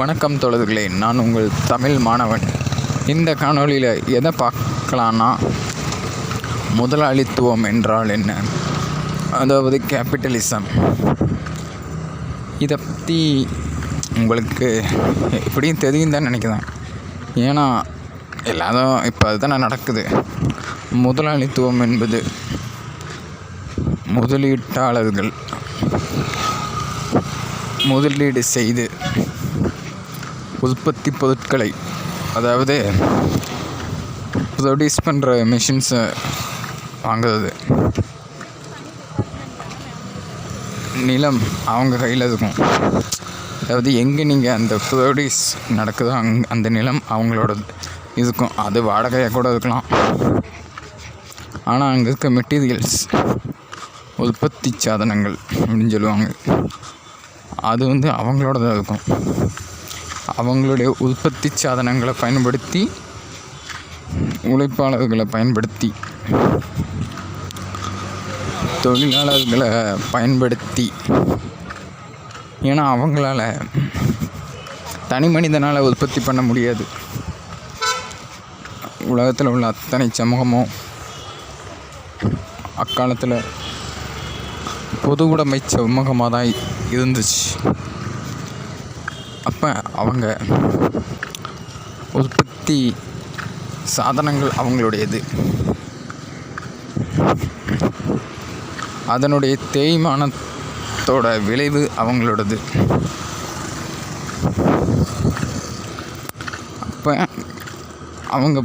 வணக்கம் தோழர்களே நான் உங்கள் தமிழ் மாணவன். இந்த காணொளியில் எதை பார்க்கலான்னா முதலாளித்துவம் என்றால் என்ன? அதாவது கேபிட்டலிசம் இதை பற்றி உங்களுக்கு எப்படியும் தெரியும் தான் நினைக்கிறேன். ஏன்னா எல்லாரும் இப்போ அதுதான் நடக்குது. முதலாளித்துவம் என்பது முதலீட்டாளர்கள் முதலீடு செய்து உற்பத்தி பொருட்களை அதாவது ப்ரொடியூஸ் பண்ணுற மிஷின்ஸை வாங்குறது. நிலம் அவங்க கையில் இருக்கும். அதாவது எங்கே நீங்கள் அந்த ப்ரொடியூஸ் நடக்குதோ அங் அந்த நிலம் அவங்களோடது இருக்கும். அது வாடகையாக கூட இருக்கலாம். ஆனால் அங்கே இருக்க மெட்டீரியல்ஸ் உற்பத்தி சாதனங்கள் அப்படின்னு சொல்லுவாங்க. அது வந்து அவங்களோடதாக இருக்கும். அவங்களுடைய உற்பத்தி சாதனங்களை பயன்படுத்தி உழைப்பாளர்களை பயன்படுத்தி தொழிலாளர்களை பயன்படுத்தி. ஏன்னா அவங்களால தனி மனிதனால் உற்பத்தி பண்ண முடியாது. உலகத்தில் உள்ள அத்தனை சமூகமும் அக்காலத்தில் பொது உடைமை சமூகமாக தான் இருந்துச்சு. அப்போ அவங்க உற்பத்தி சாதனங்கள் அவங்களுடையது. அதனுடைய தேய்மானத்தோட விளைவு அவங்களோடது அப்போ அவங்க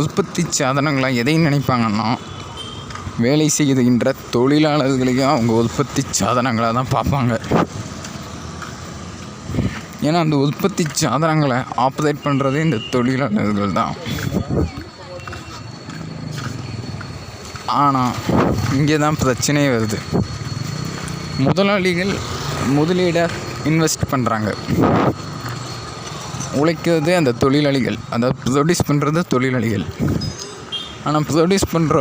உற்பத்தி சாதனங்களாக எதை நினைப்பாங்கன்னா வேலை செய்கின்ற தொழிலாளர்களையும் அவங்க உற்பத்தி சாதனங்களாக தான் பார்ப்பாங்க. ஏன்னா அந்த உற்பத்தி சாதனங்களை ஆப்ரேட் பண்ணுறதே இந்த தொழிலாளர்கள் தான். ஆனால் இங்கே தான் பிரச்சனையே வருது. முதலாளிகள் முதலீடை இன்வெஸ்ட் பண்ணுறாங்க உழைக்கிறது அந்த தொழிலாளிகள். அந்த ப்ரொடியூஸ் பண்ணுறது தொழிலாளிகள். ஆனால் ப்ரொடியூஸ் பண்ணுற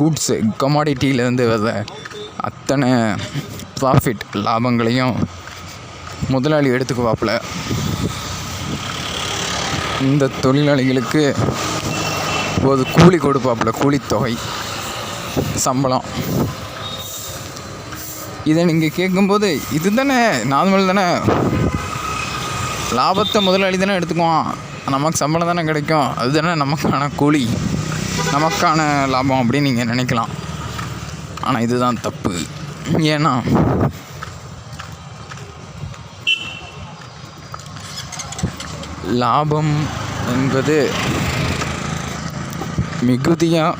கூட்ஸு கமாடிட்டியிலேருந்து வர அத்தனை ப்ராஃபிட் லாபங்களையும் முதலாளி எடுத்துக்குவாப்புல. இந்த தொழிலாளிகளுக்கு ஒரு கூலி கொடுப்பாப்புல கூலித்தொகை சம்பளம். இதை நீங்கள் கேட்கும்போது இது தானே நார்மல் தானே? லாபத்தை முதலாளி தானே எடுத்துக்குவான். நமக்கு சம்பளம் தானே கிடைக்கும். அது தானே நமக்கான கூலி. நமக்கான லாபம் அப்படின்னு நீங்கள் நினைக்கலாம். ஆனால் இதுதான் தப்பு. ஏன்னா லாபம் என்பது மிகுதியாக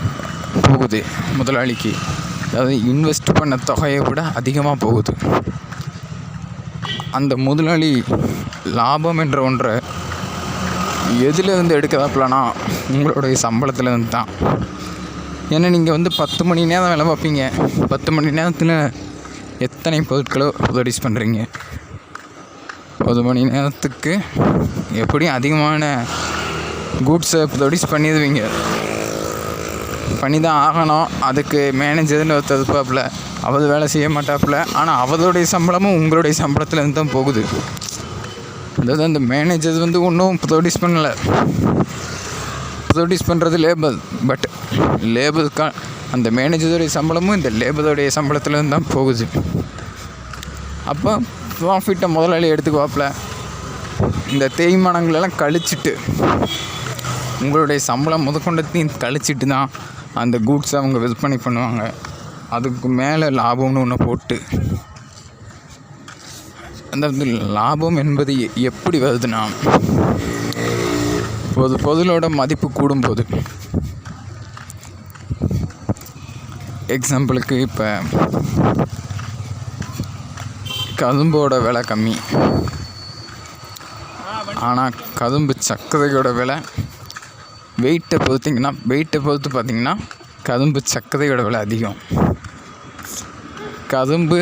போகுது முதலாளிக்கு. அதாவது இன்வெஸ்ட் பண்ண தொகையை விட அதிகமாக போகுது. அந்த முதலாளி லாபம் என்ற ஒன்றை எதுலேருந்து எடுக்கிறாப்பிலனா உங்களுடைய சம்பளத்துலேருந்து தான். ஏன்னா நீங்கள் வந்து பத்து மணி நேரம் வேலை பார்ப்பீங்க. பத்து மணி நேரத்தில் எத்தனை பொருட்களோ ப்ரொடியூஸ் பண்ணுறீங்க ஒரு மணி நேரத்துக்கு எப்படியும் அதிகமான கூட்ஸை ப்ரொடியூஸ் பண்ணிடுவீங்க? பண்ணி தான் ஆகணும். அதுக்கு மேனேஜர்னு ஒருத்தர் இருப்பாப்புல. அவர் வேலை செய்ய மாட்டாப்புல. ஆனால் அவருடைய சம்பளமும் உங்களுடைய சம்பளத்துலேருந்து தான் போகுது. அதாவது அந்த மேனேஜர் வந்து ஒன்றும் ப்ரொடியூஸ் பண்ணலை. ப்ரொடியூஸ் பண்ணுறது லேபர் பட் லேபருக்கா அந்த மேனேஜருடைய சம்பளமும் இந்த லேபருடைய சம்பளத்துலேருந்து தான் போகுது. அப்போ ப்ராஃபிட்டை முதலாளி எடுத்துக்குவாப்பில். இந்த தேய்மானங்களெல்லாம் கழிச்சிட்டு உங்களுடைய சம்பளம் முதற்கொண்டத்தையும் கழிச்சிட்டு தான் அந்த கூட்ஸை அவங்க விற்பனை பண்ணுவாங்க. அதுக்கு மேலே லாபம்னு ஒன்று போட்டு. அந்த வந்து லாபம் என்பது எப்படி வருதுன்னா பொது பொருளோட மதிப்பு கூடும்போது. எக்ஸாம்பிளுக்கு இப்போ கரும்போட விலை கம்மி. ஆனால் கரும்பு சர்க்கரையோட விலை வெயிட்டை பொறுத்திங்கன்னா வெயிட்டை பொறுத்து பார்த்திங்கன்னா கரும்பு சர்க்கரையோட விலை அதிகம். கரும்பு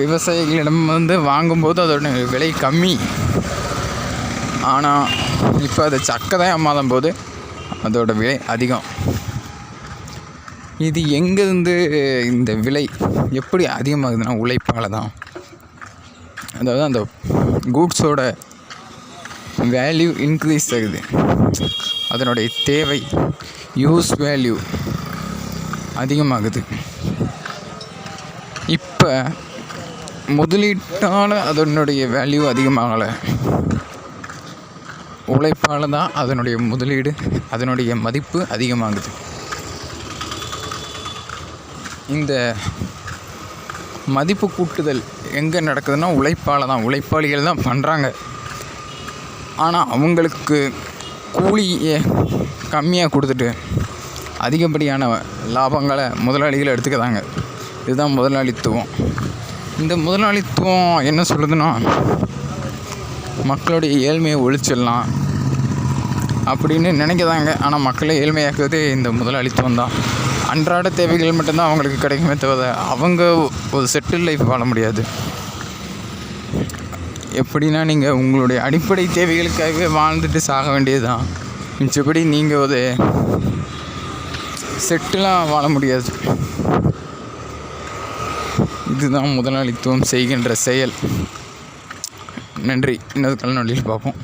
விவசாயிகளிடம் வந்து வாங்கும்போது அதோட விலை கம்மி. ஆனால் இப்போ அதை சர்க்கரையாக மாறும் போது அதோட விலை அதிகம். இது எங்கேருந்து இந்த விலை எப்படி அதிகமாகுதுன்னா உழைப்பால் தான். அதாவது அந்த கூட்ஸோட வேல்யூ இன்க்ரீஸ் ஆகுது. அதனுடைய தேவை யூஸ் வேல்யூ அதிகமாகுது. இப்போ முதலீட்டால் அதனுடைய வேல்யூ அதிகமாகலை. உழைப்பால் தான் அதனுடைய முதலீடு அதனுடைய மதிப்பு அதிகமாகுது. இந்த மதிப்பு கூட்டுதல் எங்கே நடக்குதுன்னா உழைப்பால் தான் உழைப்பாளிகள் தான் பண்ணுறாங்க ஆனால் அவங்களுக்கு கூலியை கம்மியாக கொடுத்துட்டு அதிகப்படியான லாபங்களை முதலாளிகள் எடுத்துக்கிறாங்க. இதுதான் முதலாளித்துவம். இந்த முதலாளித்துவம் என்ன சொல்லுதுன்னா மக்களுடைய ஏழ்மையை ஒழிச்சிடலாம் அப்படின்னு நினைக்கிறாங்க. ஆனால் மக்களை ஏழ்மையாக்குவதே இந்த முதலாளித்துவம் தான். அன்றாட தேவைகள் மட்டும்தான் அவங்களுக்கு கிடைக்குமே தவிர அவங்க ஒரு செட்டில் லைஃப் வாழ முடியாது. எப்படின்னா நீங்கள் உங்களுடைய அடிப்படை தேவைகளுக்காகவே வாழ்ந்துட்டு சாக வேண்டியது தான் மிச்சப்படி நீங்கள் ஒரு செட்டிலாக வாழ முடியாது. இதுதான் முதலாளித்துவம் செய்கின்ற செயல். நன்றி. இன்னொரு கல்நொழியில் பார்ப்போம்.